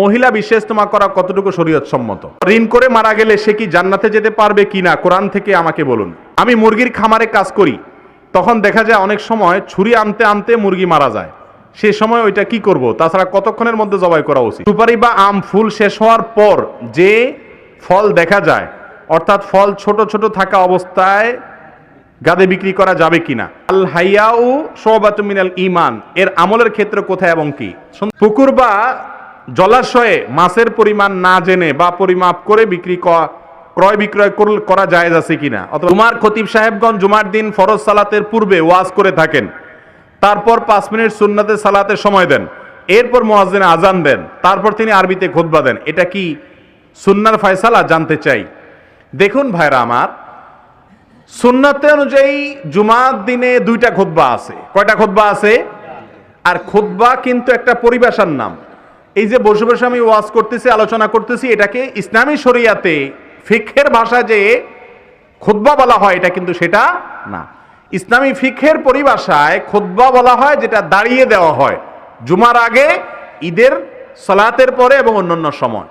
মহিলা বিশেষ তোমা করা কতটুকু শরীয়ত সম্মত ঋণ করে মারা গেলে সে কি জান্নাতে যেতে পারবে কিনা কোরআন থেকে আমাকে বলুন। আমি মুরগির খামারে কাজ করি, তখন দেখা যায় অনেক সময় ছুরি আনতে আনতে মুরগি মারা যায়। সে সময় ওইটা কি করব? তাছাড়া কতক্ষণের মধ্যে জবাই করা উচিত? সুপারি বা আম ফুল শেষ হওয়ার পর যে ফল দেখা যায়, অর্থাৎ ফল ছোট ছোট থাকা অবস্থায় গাদে বিক্রি করা যাবে কিনা? আল হাইয়াউ সোবাতু মিনাল ইমান এর আমলের ক্ষেত্রে কোথায় এবং কি? পুকুর বা জলাশয়ে মাছের পরিমাণ না জেনে বা পরিমাপ করে বিক্রি ক্রয় বিক্রয় করা জায়েজ আছে কিনা? অথবা জুমার খতিব সাহেবগঞ্জ জুমার দিন ফরজ সালাতের পূর্বে ওয়াজ করে থাকেন। তারপর পাঁচ মিনিট সুন্নাতে সালাতে সময় দেন। এরপর মোয়াজ্জিন আজান দেন। তারপর তিনি আরবিতে খোদবা দেন। এটা কি সুন্নার ফয়সালা? জানতে চাই। দেখুন ভাইরা আমার, সুন্নাতে অনুযায়ী জুমার দিনে দুইটা খোদবা আছে। কয়টা খোদবা আছে? আর খোদবা কিন্তু একটা পরিবেশার নাম। এই যে বসে বসে আমি ওয়াজ করতেছি, আলোচনা করতেছি, এটাকে ইসলামী শরিয়াতে ফিখের ভাষা যে খুতবা বলা হয়, এটা কিন্তু সেটা না। ইসলামী ফিখের পরিভাষায় খুতবা বলা হয়, যেটা দাঁড়িয়ে দেওয়া হয় জুমার আগে, ঈদের সলাতের পরে এবং অন্যান্য সময়।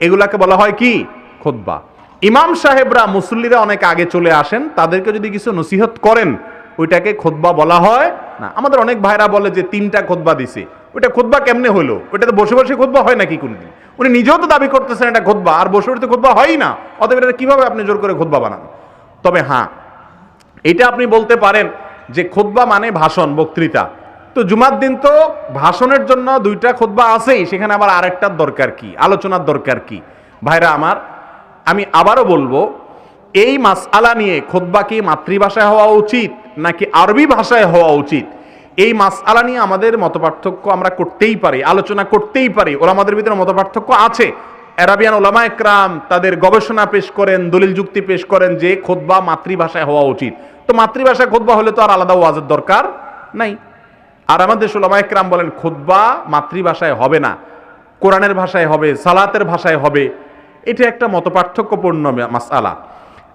এগুলাকে বলা হয় কি? খুতবা। ইমাম সাহেবরা, মুসল্লিরা অনেক আগে চলে আসেন, তাদেরকে যদি কিছু নসিহত করেন, ওইটাকে খুতবা বলা হয় না। আমাদের অনেক ভাইরা বলে যে, তিনটা খুতবা দিছে। ওইটা খোদবা কেমনে হলো? ওইটা তো বসে বসে খুতবা হয় নাকি কোনদিন? উনি নিজেও তো দাবি করতেছেন এটা খুতবা, আর বসে বসে খুতবা হয়ই না। অতএব এটা কীভাবে আপনি জোর করে খুতবা বানান? তবে হ্যাঁ এটা আপনি বলতে পারেন যে খোদবা মানে ভাষণ, বক্তৃতা। তো জুমার দিন তো ভাষণের জন্য দুইটা খুতবা আছেই, সেখানে আবার আরেকটার দরকার কি? আলোচনার দরকার কি? ভাইরা আমার, আমি আবারও বলব, এই মাসআলা নিয়ে খোদবা কি মাতৃভাষায় হওয়া উচিত নাকি আরবি ভাষায় হওয়া উচিত? এই মাসআলা নিয়ে আমাদের মতপার্থক্য আমরা করতেই পারি, আলোচনা করতেই পারি। ওরা আমাদের ভিতরে মতপার্থক্য আছে। অ্যারাবিয়ান ওলামা একরাম তাদের গবেষণা পেশ করেন, দলিল যুক্তি পেশ করেন যে খোদবা মাতৃভাষায় হওয়া উচিত। তো মাতৃভাষায় খোদবা হলে তো আর আলাদা ওয়াজের দরকার নাই। আর আমাদের ওলামা একরাম বলেন, খোদবা মাতৃভাষায় হবে না। কোরআনের ভাষায় হবে, সালাতের ভাষায় হবে। এটা একটা মতপার্থক্যপূর্ণ মাসালা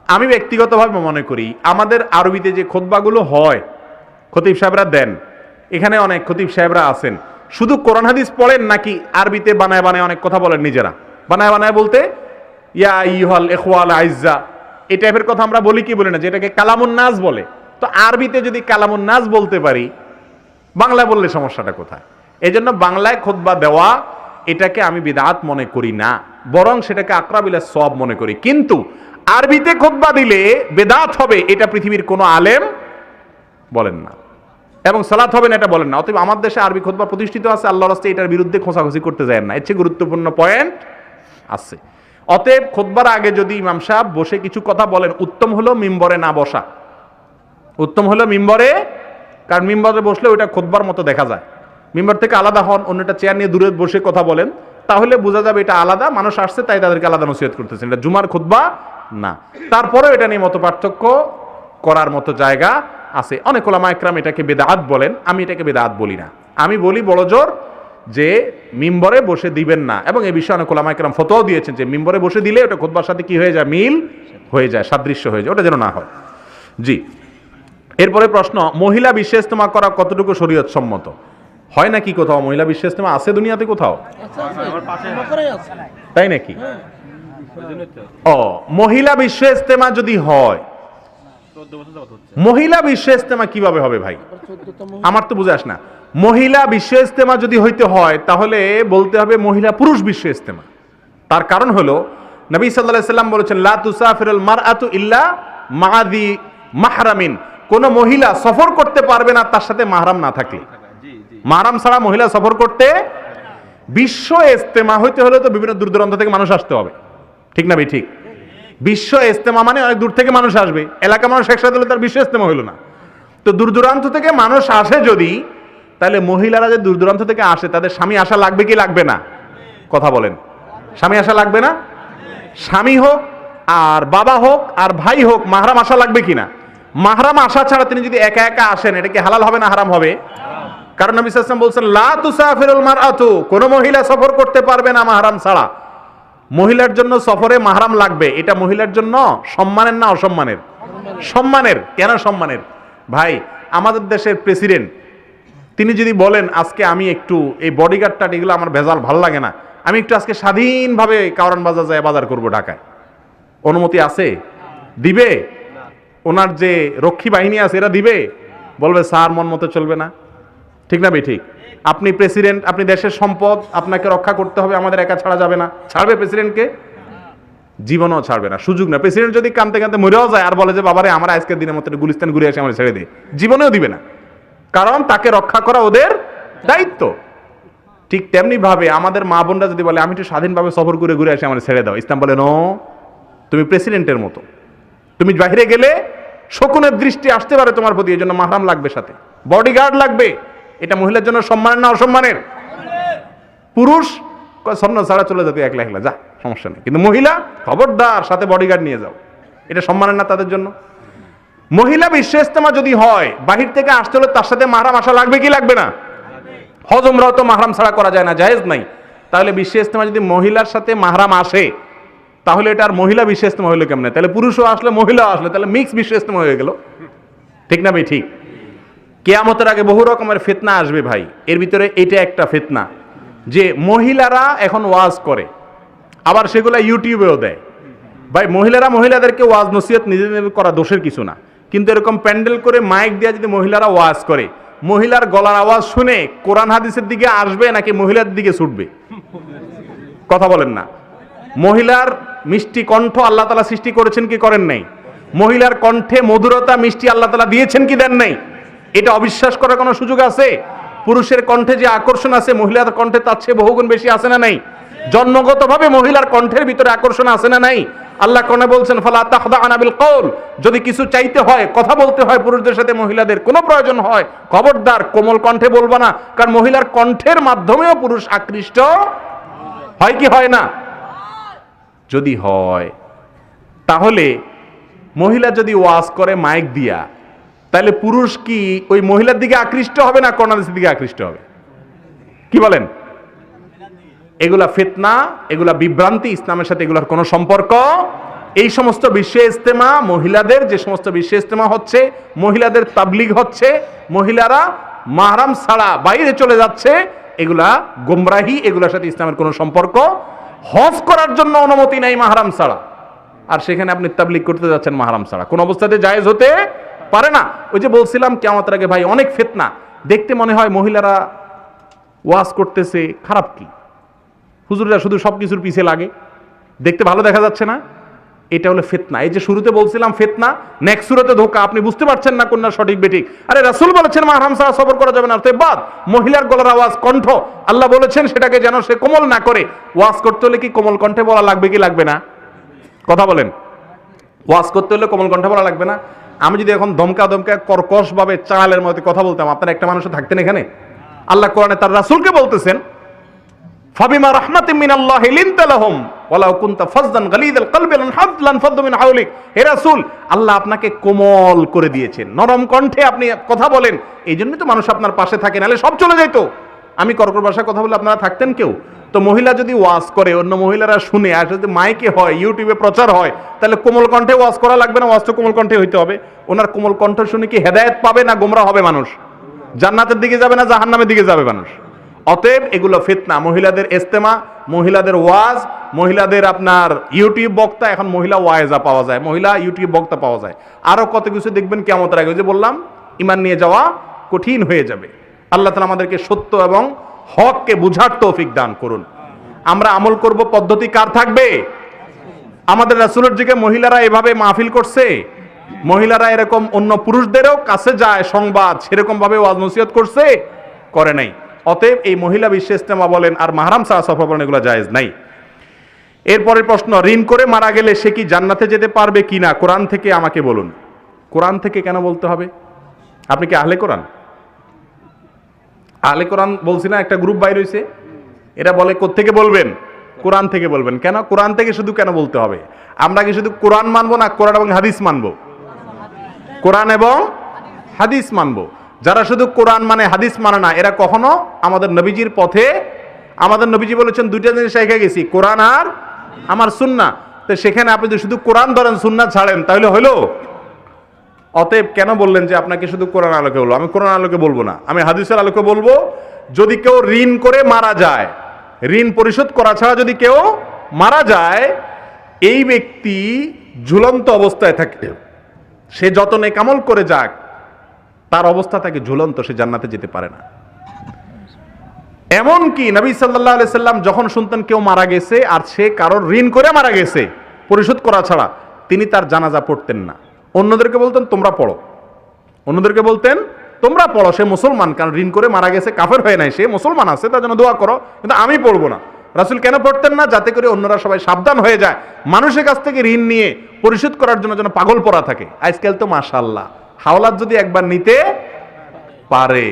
আমি ব্যক্তিগতভাবে মনে করি, আমাদের আরবিতে যে খোদবাগুলো হয়, খতিব সাহেবরা দেন এখানে অনেক খতিব সাহেবরা আছেন। শুধু কোরআন হাদিস পড়েন নাকি আরবিতে বানায় বানায় অনেক কথা বলেন নিজেরা? বানায় বানায় বলতে, ইয়া ইহল এখওয়াল আইজা এই টাইপের কথা আমরা বলি কি বলি না, যেটাকে কালামুন নাজ বলে। তো আরবিতে যদি কালামুন নাজ বলতে পারি, বাংলায় বললে সমস্যাটা কোথায়? এই জন্য বাংলায় খোদবা দেওয়া এটাকে আমি বিদাত মনে করি না, বরং সেটাকে আকরাবিলা সব মনে করি। কিন্তু আরবিতে খোদবা দিলে বেদাত হবে, এটা পৃথিবীর কোনো আলেম বলেন না। এবং সালাত হবে না, এটা বলেন না। অতএব আমার দেশে আরবি খোদবা প্রতিষ্ঠিত আছে আল্লাহ রাস্তে এটার বিরুদ্ধে খোঁচাখুচি করতে যায় না। এর গুরুত্বপূর্ণ পয়েন্ট আছে। অতএব খোদবার আগে যদি ইমাম সাহেব বসে কিছু কথা বলেন, উত্তম হলো মিম্বরে না বসা। উত্তম হলো মিম্বরে, কারণ মিম্বরে বসলে ওইটা খোদবার মতো দেখা যায়। মিম্বর থেকে আলাদা হন, অন্যটা চেয়ার নিয়ে দূরে বসে কথা বলেন, তাহলে বোঝা যাবে এটা আলাদা, মানুষ আসছে তাই তাদেরকে আলাদা নসিহত করতেছেন। এটা জুমার খুতবা না। তারপরেও এটা নিয়ে মতো পার্থক্য করার মতো জায়গা আছে। অনেক ওলামা একরাম এটাকে বেদাত বলেন। আমি এটাকে বেদাত বলি না। আমি বলি বড় জোর যে মিম্বরে বসে দিবেন না। এবং এই বিষয়ে অনেক ওলামা একরাম ফতোও দিয়েছেন যে মিম্বরে বসে দিলে ওটা খোদবার সাথে কি হয়ে যায়? মিল হয়ে যায় সাদৃশ্য হয়ে যায়। ওটা যেন না হয়। জি। এরপরে প্রশ্ন মহিলা বিশ্ব ইস্তেমা করা কতটুকু শরীয়ত সম্মত হয় নাকি কোথাও? মহিলা বিশ্ব ইস্তেমা আছে দুনিয়াতে কোথাও? তাই নাকি? ও মহিলা বিশ্ব ইস্তেমা যদি হয় মহিলা বিশ্ব ইস্তেমা কীভাবে হবে ভাই? আমার তো বুঝে আস না। মহিলা বিশ্ব ইস্তেমা যদি হইতে হয় তাহলে বলতে হবে মহিলা পুরুষ বিশ্ব ইস্তেমা তার কারণ হলো নবী সাল্লাহ সাল্লাম বলেছেন লা তুসাফিরুল মারআতু ইল্লা মাদি মাহরামিন। কোন মহিলা সফর করতে পারবে না তার সাথে মাহরাম না থাকলে। মাহরাম ছাড়া মহিলা সফর করতে বিশ্ব ইস্তেমা হইতে হলে তো বিভিন্ন দূর দূরান্ত থেকে মানুষ আসতে হবে। ঠিক না ভাই? ঠিক। বিশ্ব ইস্তেমা মানে অনেক দূর থেকে মানুষ আসবে। এলাকা মানুষ একসাথে হলে তার বিশ্ব ইস্তেমা হইল না। তো দূর দূরান্ত থেকে মানুষ আসে যদি, তাহলে মহিলারা যে দূর দূরান্ত থেকে আসে, তাদের স্বামী আসা লাগবে কি লাগবে না? কথা বলেন। স্বামী আসা লাগবে না? স্বামী হোক, আর বাবা হোক, আর ভাই হোক, মাহরাম আসা লাগবে কিনা মাহরাম আসা ছাড়া তিনি যদি একা একা আসেন, এটা কি হালাল হবে না হারাম হবে? কারণ নবী ওয়াসাল্লাম বলছেন, লা তুসাফিরুল মারআতু কোন মহিলা সফর করতে পারবে না মাহরাম ছাড়া। মহিলার জন্য সফরে মাহরাম লাগবে, এটা মহিলার জন্য সম্মানের না অসম্মানের? সম্মানের, কেন সম্মানের? ভাই, আমাদের দেশের প্রেসিডেন্ট তিনি যদি বলেন, আজকে আমি একটু এই বডিগার্ডটা এগুলো আমার ভেজাল ভালো লাগে না, আমি একটু আজকে স্বাধীনভাবে কারণ বাজার যায় বাজার করব ঢাকায়। অনুমতি আছে? দিবে? ওনার যে রক্ষী বাহিনী আছে, এরা দিবে? বলবে, স্যার, মন মতো চলবে না। ঠিক না বে ঠিক? আপনি প্রেসিডেন্ট আপনি দেশের সম্পদ, আপনাকে রক্ষা করতে হবে, আমাদের একা ছাড়া যাবে না। ছাড়বে প্রেসিডেন্টকে জীবনও ছাড়বে না, সুযোগ না। প্রেসিডেন্ট যদি কানতে কানতে মরেও যায়, আর বলে যে, বাবারে, আমার আজকের দিনের মতো গুলিস্তান ঘুরে আসে আমার ছেড়ে দে। জীবনেও দিবে না। কারণ তাকে রক্ষা করা ওদের দায়িত্ব। ঠিক তেমনি ভাবে আমাদের মা বোনরা যদি বলে, আমি একটু স্বাধীনভাবে সফর করে ঘুরে আসি আমার ছেড়ে দাও। ইসলাম বলে, নো, তুমি প্রেসিডেন্টের মতো। তুমি বাইরে গেলে শকুনের দৃষ্টি আসতে পারে তোমার প্রতি এই জন্য মাহরাম লাগবে সাথে। বডিগার্ড লাগবে। এটা মহিলার জন্য সম্মানের না অসম্মানের? পুরুষ স্বর্ণ ছাড়া চলে যাবে, একলা একলা, যা, সমস্যা নেই। কিন্তু মহিলা, খবরদার, সাথে বডিগার্ড নিয়ে যাও। এটা সম্মানের না তাদের জন্য? মহিলা বিশ্ব ইস্তেমা যদি হয়, বাহির থেকে আসতে হলে তার সাথে মাহরাম আসা লাগবে কি লাগবে না? হজমরাও তো মাহরাম ছাড়া করা যায় না, জায়েজ নাই। তাহলে বিশ্ব ইস্তেমা যদি মহিলার সাথে মাহরাম আসে, তাহলে এটা আর মহিলা বিশ্ব ইস্তেমা হইল কেমনে? তাহলে পুরুষও আসলে মহিলাও আসলে, তাহলে মিক্স বিশ্ব ইস্তেমা হয়ে গেল। ঠিক না ভাই? ঠিক। কেয়ামতের আগে বহু রকমের ফেতনা আসবে ভাই। এর ভিতরে এটা একটা ফেতনা, যে মহিলারা এখন ওয়াজ করে, আবার সেগুলা ইউটিউবেও দেয়। ভাই, মহিলারা মহিলাদেরকে ওয়াজ নসিহত নিজেদের করা দোষের কিছু না। কিন্তু এরকম প্যান্ডেল করে মাইক দিয়ে যদি মহিলারা ওয়াজ করে, মহিলার গলার আওয়াজ শুনে কোরআন হাদিসের দিকে আসবে নাকি মহিলার দিকে ছুটবে? কথা বলেন না। মহিলার মিষ্টি কণ্ঠ আল্লাহ তালা সৃষ্টি করেছেন কি করেন নাই? মহিলার কণ্ঠে মধুরতা মিষ্টি আল্লাহ তালা দিয়েছেন কি দেন নাই? এটা অবিশ্বাস করার কোনো সুযোগ আছে? পুরুষের কণ্ঠে যে আকর্ষণ আছে, মহিলার কণ্ঠে তার চেয়ে বহুগুণ বেশি আছে না নাই? জন্মগতভাবে মহিলার কণ্ঠের ভিতরে আকর্ষণ আছে না নাই? আল্লাহ কনে বলছেন, ফালা তাহদা আনাবিল কৌল যদি কিছু চাইতে হয়, কথা বলতে হয় পুরুষদের সাথে, মহিলাদের কোনো প্রয়োজন হয়, খবরদার, কোমল কণ্ঠে বলবা না, কারণ মহিলার কণ্ঠের মাধ্যমেও পুরুষ আকৃষ্ট হয় কি হয় না? যদি হয়, তাহলে মহিলা যদি ওয়াজ করে, মাইক দিয়া তাহলে পুরুষ কি ওই মহিলার দিকে আকৃষ্ট হবে না কর্নালিসের দিকে আকৃষ্ট হবে? কি বলেন? এগুলা ফিতনা, এগুলা বিভ্রান্তি, ইসলামের সাথে এগুলার কোনো সম্পর্ক? এই সমস্ত বিশ্ব ইস্তেমা মহিলাদের যে সমস্ত বিশ্ব ইস্তেমা হচ্ছে, মহিলাদের তাবলিগ হচ্ছে, মহিলারা মাহরাম ছাড়া বাইরে চলে যাচ্ছে, এগুলা গোমরাহি, এগুলার সাথে ইসলামের কোনো সম্পর্ক? হজ করার জন্য অনুমতি নাই মাহারাম ছাড়া। আর সেখানে আপনি তাবলিগ করতে যাচ্ছেন মাহরাম ছাড়া। কোন অবস্থাতে জায়েজ হতে পারে না। ওই যে বলছিলাম কেমন আগে ভাই অনেক ফিতনা। দেখতে মনে হয় মহিলারা ওয়াজ করতেছে, খারাপ কি? হুজুররা শুধু সব কিছুর পিছে লাগে। দেখতে ভালো দেখা যাচ্ছে না। এটা হলো ফেতনা। এই যে শুরুতে বলছিলাম ফেতনা নেক্সট সুরতে ধোকা। আপনি বুঝতে পারছেন না কোনটা সঠিক বেঠিক। আরে রাসুল বলেছেন মাহরাম ছাড়া সবর করা যাবে না। বাদ, মহিলার গলার আওয়াজ, কণ্ঠ। আল্লাহ বলেছেন, সেটাকে যেন সে কোমল না করে। ওয়াজ করতে হলে কি কোমল কণ্ঠে বলা লাগবে কি লাগবে না? কথা বলেন। ওয়াজ করতে হলে কোমল কণ্ঠে বলা লাগবে না? আমি যদি এখন দমকা দমকা কর্কশ ভাবে চালের মধ্যে কথা বলতাম, আপনার একটা মানুষ থাকতেন এখানে? আল্লাহ কোরআনে তার রাসূলকে বলতেছেন মিন আল্লাহ আপনাকে কোমল করে দিয়েছেন। নরম কণ্ঠে আপনি কথা বলেন এই জন্যই তো মানুষ আপনার পাশে থাকে, নাহলে সব চলে যাইতো। আমি কর্কর ভাষায় কথা বলে আপনারা থাকতেন কেউ? তো মহিলা যদি ওয়াজ করে, অন্য মহিলারা শুনে, আর যদি মাইকে হয়, ইউটিউবে প্রচার হয়, তাহলে কোমল কণ্ঠে ওয়াজ করা লাগবে না, ওয়াজ তো কোমল কণ্ঠে হইতে হবে। ওনার কোমল কণ্ঠ শুনে কি হেদায়েত পাবে না গোমরা হবে মানুষ? জান্নাতের দিকে যাবে না জাহান্নামের দিকে যাবে মানুষ? অতএব এগুলো ফিতনা। মহিলাদের ইস্তেমা, মহিলাদের ওয়াজ, মহিলাদের আপনার ইউটিউব বক্তা, এখন মহিলা ওয়াইজা পাওয়া যায়, মহিলা ইউটিউব বক্তা পাওয়া যায়। আরও কত কিছু দেখবেন কেমন আগে যে বললাম ইমান নিয়ে যাওয়া কঠিন হয়ে যাবে। আল্লাহ তালা আমাদেরকে সত্য এবং হককে বুঝার তৌফিক দান করুন। আমরা আমল করব, পদ্ধতি কার থাকবে? আমাদের রাসুলের দিকে মহিলারা এভাবে মাহফিল করছে। মহিলারা এরকম অন্য পুরুষদেরও কাছে যায়, সংবাদ সেরকম ভাবে ওয়াজ নসিহত করছে, করে নাই। অতএব এই মহিলা বিশ্ব ইস্তেমা বলেন, আর মাহারাম সাহা সফা বলেন এগুলো জায়েজ নাই। এরপরের প্রশ্ন, ঋণ করে মারা গেলে সে কি জান্নাতে যেতে পারবে কি না কোরআন থেকে আমাকে বলুন। কোরআন থেকে কেন বলতে হবে? আপনি কি আহলে কোরআন? আহলে কোরআন বলছি না, একটা গ্রুপ বাইর হয়েছে এরা বলে থেকে বলবেন? কোরআন থেকে বলবেন। কেন? কোরআন থেকে শুধু কেন বলতে হবে? আমরা কি শুধু কোরআন মানবো না কোরআন এবং হাদিস মানবো? কোরআন এবং হাদিস মানবো। যারা শুধু কোরআন মানে হাদিস মানে না, এরা কখনো আমাদের নবীজির পথে, আমাদের নবীজি বলেছেন, দুইটা জিনিস শিখে গেছি, কোরআন আর আমার সুন্না তো সেখানে আপনি যদি শুধু কোরআন ধরেন সুন্না ছাড়েন, তাহলে হলো? অতএব কেন বললেন যে আপনাকে শুধু কোরআন আলোকে বলব? আমি কোরআন আলোকে বলব না। আমি হাদিসের আলোকে বলব, যদি কেউ ঋণ করে মারা যায়, ঋণ পরিশোধ করা ছাড়া যদি কেউ মারা যায়, এই ব্যক্তি ঝুলন্ত অবস্থায় থাকে। সে যত নেকামল করে যাক, তার অবস্থা তাকে ঝুলন্ত, সে জান্নাতে যেতে পারে না। এমন কি নবী সাল্লাহ সাল্লাম যখন শুনতেন কেউ মারা গেছে, আর সে কারোর ঋণ করে মারা গেছে, পরিশোধ করা ছাড়া, তিনি তার জানাজা পড়তেন না। অন্যদেরকে বলতেন, তোমরা পড়ো। অন্যদেরকে বলতেন, তোমরা পড়ো, সে মুসলমান। কারণ ঋণ করে মারা গেছে, কাফের হয়ে নাই, সে মুসলমান আছে, তার জন্য দোয়া করো, কিন্তু আমি পড়ব না। রাসুল কেন পড়তেন না? যাতে করে অন্যরা সবাই সাবধান হয়ে যায়। মানুষের কাছ থেকে ঋণ নিয়ে পরিশোধ করার জন্য যেন পাগল পড়া থাকে। আজকাল তো মাশাল্লাহ হাওলাত যদি একবার নিতে পারে,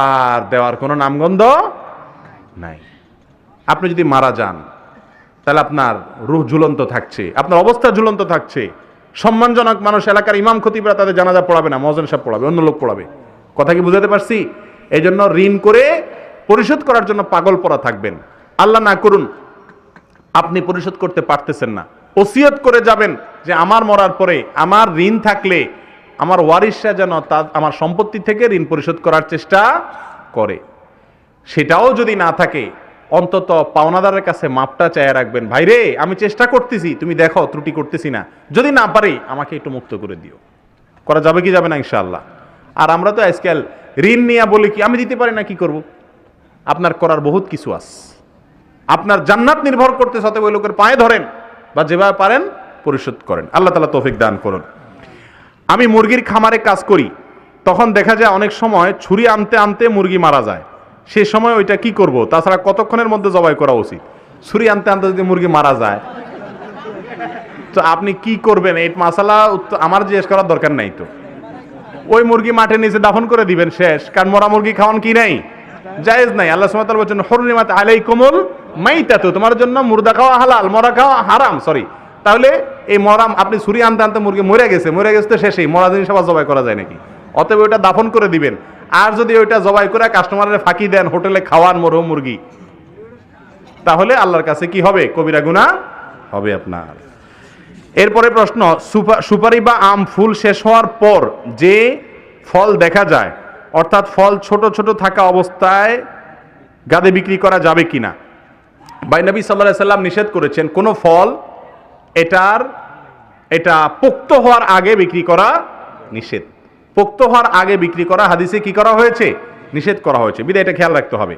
আর দেওয়ার কোনো নামগন্ধ নাই। আপনি যদি মারা যান, তাহলে আপনার রুহ ঝুলন্ত থাকছে, আপনার অবস্থা ঝুলন্ত থাকছে। সম্মানজনক মানুষ, এলাকার ইমাম খতিবরা তাদের জানাজা পড়াবে না মজন সাহেব পড়াবে, অন্য লোক পড়াবে। কথা কি বুঝাতে পারছি? এই জন্য ঋণ করে পরিশোধ করার জন্য পাগল পড়া থাকবেন। আল্লাহ না করুন, আপনি পরিশোধ করতে পারতেছেন না। ওসিয়ত করে যাবেন যে আমার মরার পরে আমার ঋণ থাকলে আমার ওয়ারিসরা যেন তা, আমার সম্পত্তি থেকে ঋণ পরিশোধ করার চেষ্টা করে। সেটাও যদি না থাকে অন্তত পাওনাদারের কাছে মাপটা চায় রাখবেন। ভাই রে, আমি চেষ্টা করতেছি, তুমি দেখো, ত্রুটি করতেছি না। যদি না পারি, আমাকে একটু মুক্ত করে দিও। করা যাবে কি যাবে না, ইনশাআল্লাহ। আর আমরা তো আজকাল ঋণ নিয়ে বলি কি, আমি দিতে পারি না, কি করব? আপনার করার বহুত কিছু আছে। আপনার জান্নাত নির্ভর করতে সাথে ওই লোকের পায়ে ধরেন বা যেভাবে পারেন পরিশোধ করেন। আল্লাহ তালা তৌফিক দান করুন। আমি মুরগির খামারে কাজ করি, তখন দেখা যায় অনেক সময় ছুরি আনতে আনতে মুরগি মারা যায়। সে সময় ওইটা কি করব? তাছাড়া কতক্ষণের মধ্যে জবাই করা উচিত? ছুরি আনতে আনতে যদি মুরগি মারা যায়, তো আপনি কি করবেন? এই মাসালা আমার জিজ্ঞেস করার দরকার নাই তো। ওই মুরগি মাঠে নিচে দাফন করে দিবেন শেষ, কারণ মরা মুরগি খাওয়ান কি নাই? জায়েজ নাই। আল্লাহ সুবহানাহু বলছেন, হররিমাত আলাইকুমুল মাইতাতু তোমার জন্য মুর্দা খাওয়া হালাল, মরা খাওয়া হারাম সরি তাহলে এই মরাম আপনি ছুরি আনতে আনতে মুরগি মরে গেছে মরে গেছে তো শেষেই। মরা জিনিস আবার জবাই করা যায় নাকি? অতএব ওইটা দাফন করে দিবেন। আর যদি ওইটা জবাই করে কাস্টমারের ফাঁকি দেন হোটেলে খাওয়ান মরো মুরগি, তাহলে আল্লাহর কাছে কি হবে? কবিরা গুনাহ হবে আপনার। এরপরে প্রশ্ন, সুপা- সুপারি বা আম ফুল শেষ হওয়ার পর যে ফল দেখা যায়, অর্থাৎ ফল ছোট ছোট থাকা অবস্থায় গাদে বিক্রি করা যাবে কিনা? বাই নবী সাল্লাহ সাল্লাম নিষেধ করেছেন, কোনো ফল এটার, এটা পোক্ত হওয়ার আগে বিক্রি করা নিষেধ। পোক্ত হওয়ার আগে বিক্রি করা হাদিসে কি করা হয়েছে? নিষেধ করা হয়েছে। বিদায় এটা খেয়াল রাখতে হবে।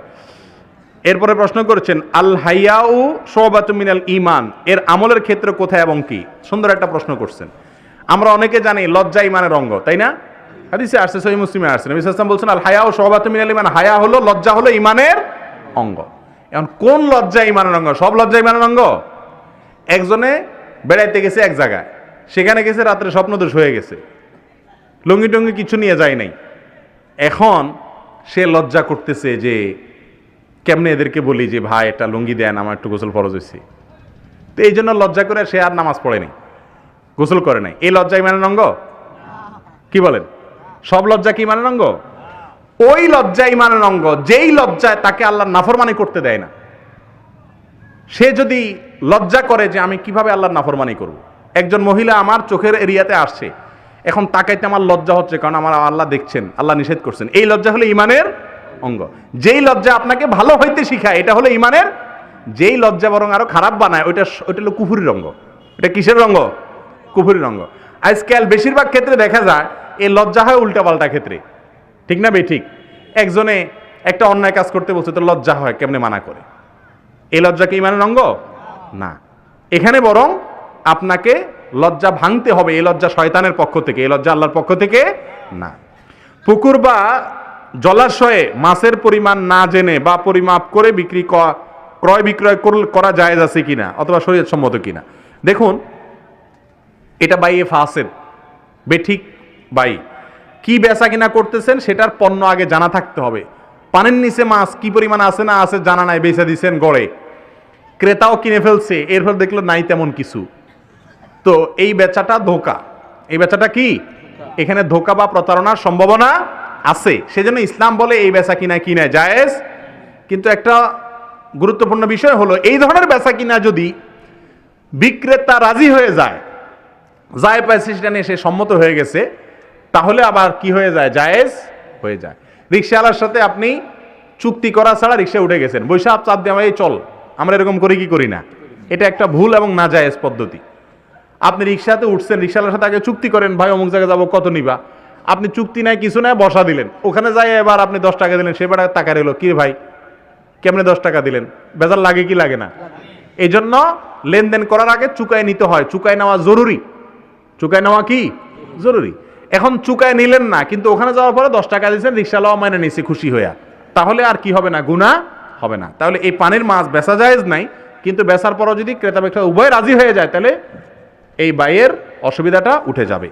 এরপরে প্রশ্ন করেছেন, আল হাইয়াউ সোবাতু মিনাল ইমান এর আমলের ক্ষেত্রে কোথায় এবং কি? সুন্দর একটা প্রশ্ন করছেন। আমরা অনেকে জানি লজ্জা ইমানের অঙ্গ, তাই না? হাদিসে আসছে সহি মুসলিমে আসছে। নবী সাল্লাল্লাহু বলছেন, আল হায়াউ সোবাতু মিনাল ইমান হায়া হলো, লজ্জা হলো ইমানের অঙ্গ। এখন কোন লজ্জা ইমানের অঙ্গ? সব লজ্জা ইমানের অঙ্গ? একজনে বেড়াইতে গেছে এক জায়গায়। সেখানে গেছে, রাত্রে স্বপ্নদোষ হয়ে গেছে। লুঙ্গি টুঙ্গি কিছু নিয়ে যায় নাই। এখন সে লজ্জা করতেছে যে কেমনে এদেরকে বলি যে, ভাই, একটা লুঙ্গি দেন, আমার একটু গোসল ফরজ হয়েছে তো এই জন্য লজ্জা করে সে আর নামাজ পড়েনি গোসল করে নাই। এই লজ্জা ইমানের অঙ্গ কি বলেন? সব লজ্জা কি ইমানের অঙ্গ ওই লজ্জা ইমানের অঙ্গ যেই লজ্জায় তাকে আল্লাহ নাফরমানি করতে দেয় না। সে যদি লজ্জা করে যে, আমি কীভাবে আল্লাহর নাফরমানি করব? একজন মহিলা আমার চোখের এরিয়াতে আসছে। এখন তাকাইতে আমার লজ্জা হচ্ছে, কারণ আমার আল্লাহ দেখছেন, আল্লাহ নিষেধ করছেন। এই লজ্জা হলো ইমানের অঙ্গ। যেই লজ্জা আপনাকে ভালো হইতে শিখায়, এটা হলো ইমানের, যেই লজ্জা বরং আরও খারাপ বানায়, ওইটা ওইটা হলো কুফুরির অঙ্গ। এটা কিসের রঙ্গ কুফুরির রঙ্গ আজকাল বেশিরভাগ ক্ষেত্রে দেখা যায় এই লজ্জা হয় উল্টাপাল্টা ক্ষেত্রে। ঠিক না বে, ঠিক? একজনে একটা অন্যায় কাজ করতে বলছে, তো লজ্জা হয়, কেমনে মানা করে? এই লজ্জা কি ইমানের অঙ্গ? না। এখানে বরং আপনাকে লজ্জা ভাঙতে হবে, এই লজ্জা শয়তানের পক্ষ থেকে, এই লজ্জা আল্লাহর পক্ষ থেকে না। পুকুর বা জলাশয়ে মাছের পরিমাণ না জেনে বা পরিমাপ করে বিক্রি ক্রয় বিক্রয় করা জায়েজ আছে কিনা, অথবা শরীর সম্মত কিনা। দেখুন, এটা বাইয়ে ফাসেদ বেঠিক বাই। কি বেচা কিনা করতেছেন, সেটার পণ্য আগে জানা থাকতে হবে। পানের নিচে মাছ কি পরিমাণ আছে না আছে জানা নাই, বেচা দিছেন গড়ে। ক্রেতাও কিনে ফেলছে, এর ফলে দেখল নাই তেমন কিছু। তো এই বেচাটা ধোকা। এই বেচাটা কি? এখানে ধোকা বা প্রতারণার সম্ভাবনা আছে। সেজন্য ইসলাম বলে এই বেচা কিনা কিনা জায়েজ। কিন্তু একটা গুরুত্বপূর্ণ বিষয় হলো, এই ধরনের বেচা কিনা যদি বিক্রেতা রাজি হয়ে যায় যায় পাইছে সেটা নিয়ে সে সম্মত হয়ে গেছে, তাহলে আবার কি হয়ে যায়? জায়েজ হয়ে যায়। রিক্সাওয়ালার সাথে আপনি চুক্তি করা ছাড়া রিক্সা উঠে গেছেন। বৈশাখ চাপ দিয়ে আমরা এই চল, আমরা এরকম করি কি করি না? এটা একটা ভুল এবং না জায়েজ পদ্ধতি। আপনি রিক্সাতে উঠছেন, রিক্সাওয়ালার সাথে আগে চুক্তি করেন, ভাই, অমুক জায়গায় যাব, কত নিবা? আপনি চুক্তি নাই, কিছু নাই, বসা দিলেন। ওখানে যাই এবার আপনি দশ টাকা দিলেন সেবার টাকা রইল, কি ভাই, কেমনে দশ টাকা দিলেন? বেজার লাগে কি লাগে না? এই জন্য লেনদেন করার আগে চুকায় নিতে হয়। চুকায় নেওয়া জরুরি। চুকায় নেওয়া কি? জরুরি। এখন চুকায় নিলেন না, কিন্তু ওখানে যাওয়ার পরে দশ টাকা দিয়েছেন, রিক্সাওয়ালাও মানে নিছে খুশি হইয়া। তাহলে আর কি হবে না? গুণা হবে না। তাহলে এই পানির মাছ বেচা জায়েজ নাই, কিন্তু বেচার পরও যদি ক্রেতা বিক্রেতা উভয় রাজি হয়ে যায়, তাহলে এই বাইয়ের অসুবিধাটা উঠে যাবে।